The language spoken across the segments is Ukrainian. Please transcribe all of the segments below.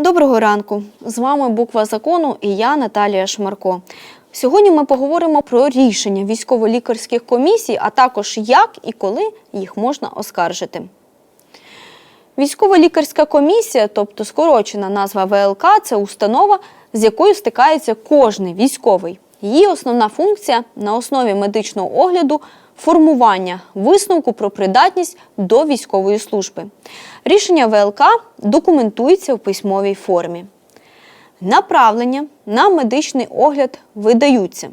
Доброго ранку! З вами буква закону і я Наталія Шмарко. Сьогодні ми поговоримо про рішення військово-лікарських комісій, а також як і коли їх можна оскаржити. Військово-лікарська комісія, тобто скорочена назва ВЛК, це установа, з якою стикається кожний військовий. Її основна функція на основі медичного огляду формування висновку про придатність до військової служби. Рішення ВЛК документується в письмовій формі. Направлення на медичний огляд видаються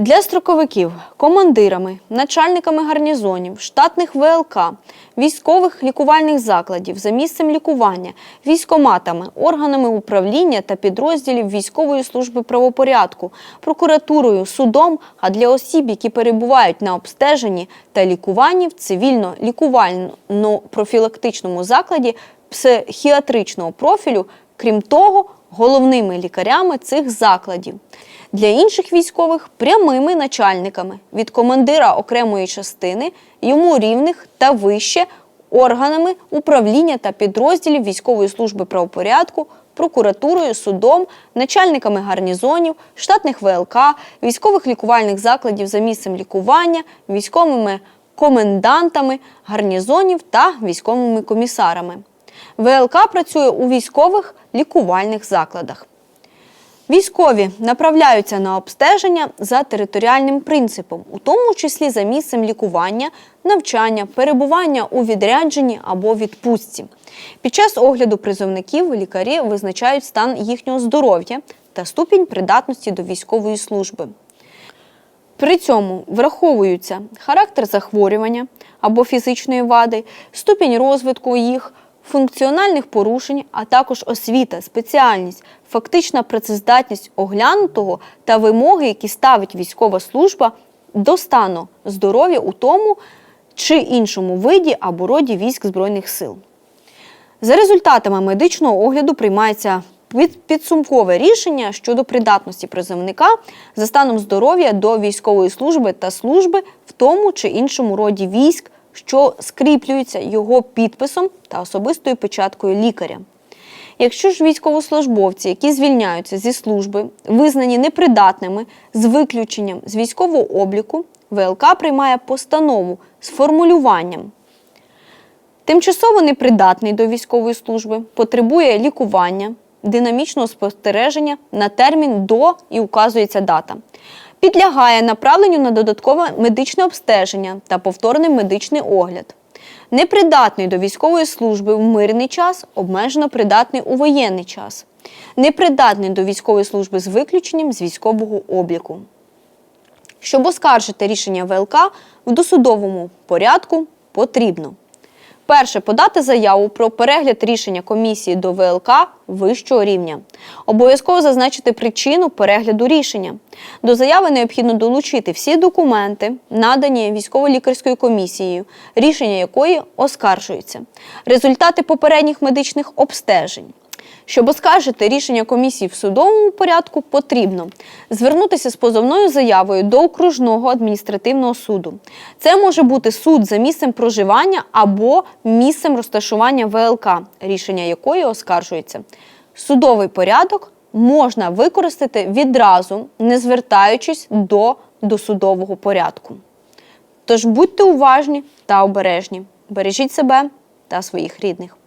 для строковиків командирами, начальниками гарнізонів, штатних ВЛК, військових лікувальних закладів за місцем лікування, військоматами, органами управління та підрозділів військової служби правопорядку, прокуратурою, судом, а для осіб, які перебувають на обстеженні та лікуванні в цивільно-лікувально-профілактичному закладі психіатричного профілю, крім того, головними лікарями цих закладів. Для інших військових прямими начальниками від командира окремої частини, йому рівних та вище органами управління та підрозділів військової служби правопорядку, прокуратурою, судом, начальниками гарнізонів, штатних ВЛК, військових лікувальних закладів за місцем лікування, військовими комендантами гарнізонів та військовими комісарами. ВЛК працює у військових лікувальних закладах. Військові направляються на обстеження за територіальним принципом, у тому числі за місцем лікування, навчання, перебування у відрядженні або відпустці. Під час огляду призовників лікарі визначають стан їхнього здоров'я та ступінь придатності до військової служби. При цьому враховуються характер захворювання або фізичної вади, ступінь розвитку їх, функціональних порушень, а також освіта, спеціальність, фактична працездатність оглянутого та вимоги, які ставить військова служба до стану здоров'я у тому чи іншому виді або роді військ Збройних сил. За результатами медичного огляду приймається під- підсумкове рішення щодо придатності призовника за станом здоров'я до військової служби та служби в тому чи іншому роді військ, що скріплюються його підписом та особистою печаткою лікаря. Якщо ж військовослужбовці, які звільняються зі служби, визнані непридатними з виключенням з військового обліку, ВЛК приймає постанову з формулюванням Тимчасово непридатний до військової служби, потребує лікування, динамічного спостереження на термін до і указується дата. Підлягає направленню на додаткове медичне обстеження та повторний медичний огляд. Непридатний до військової служби в мирний час, обмежено придатний у воєнний час. Непридатний до військової служби з виключенням з військового обліку. Щоб оскаржити рішення ВЛК в досудовому порядку потрібно. Перше подати заяву про перегляд рішення комісії до ВЛК вищого рівня. Обов'язково зазначити причину перегляду рішення. До заяви необхідно долучити всі документи, надані військово-лікарською комісією, рішення якої оскаржується, результати попередніх медичних обстежень. Щоб оскаржити рішення комісії в судовому порядку, потрібно звернутися з позовною заявою до окружного адміністративного суду. Це може бути суд за місцем проживання або місцем розташування ВЛК, рішення якої оскаржується. Судовий порядок можна використати відразу, не звертаючись до досудового порядку. Тож будьте уважні та обережні, бережіть себе та своїх рідних.